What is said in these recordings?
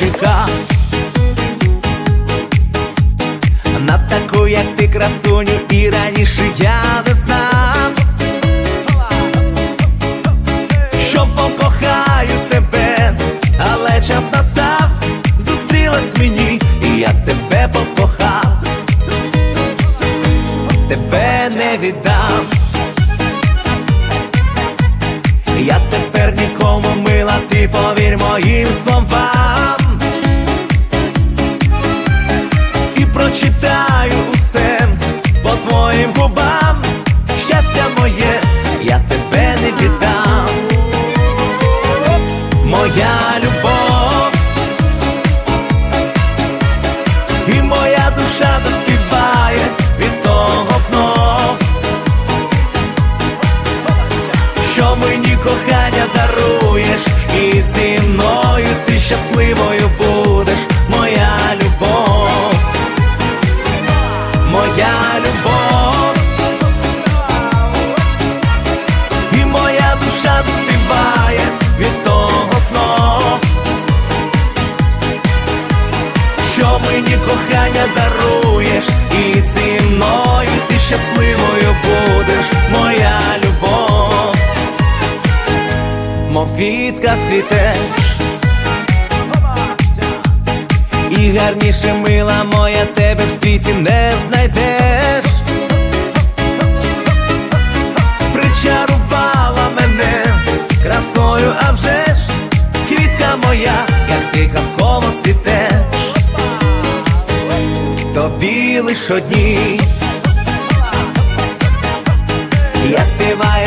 чекав на таку, як ти красуню, і раніше я не знав, що покохаю тебе, але час настав, зустрілась мені, і я тебе покохав, тебе не віддам. Я тепер нікому мила, ти повір моїм словам. Кохання даруєш, і зі мною ти щасливою будеш, моя любов, моя любов, і моя душа заспіває від того знов. що мені кохання даруєш, і зі мною ти щасливою будеш, квітка цвітеш, і гарніше мила моя тебе в світі не знайдеш. Причарувала мене красою, а вже ж квітка моя, як ти казково цвітеш тобі лиш одній. Я співаю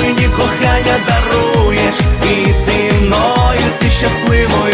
мені кохання даруєш, і зі мною ти щасливою.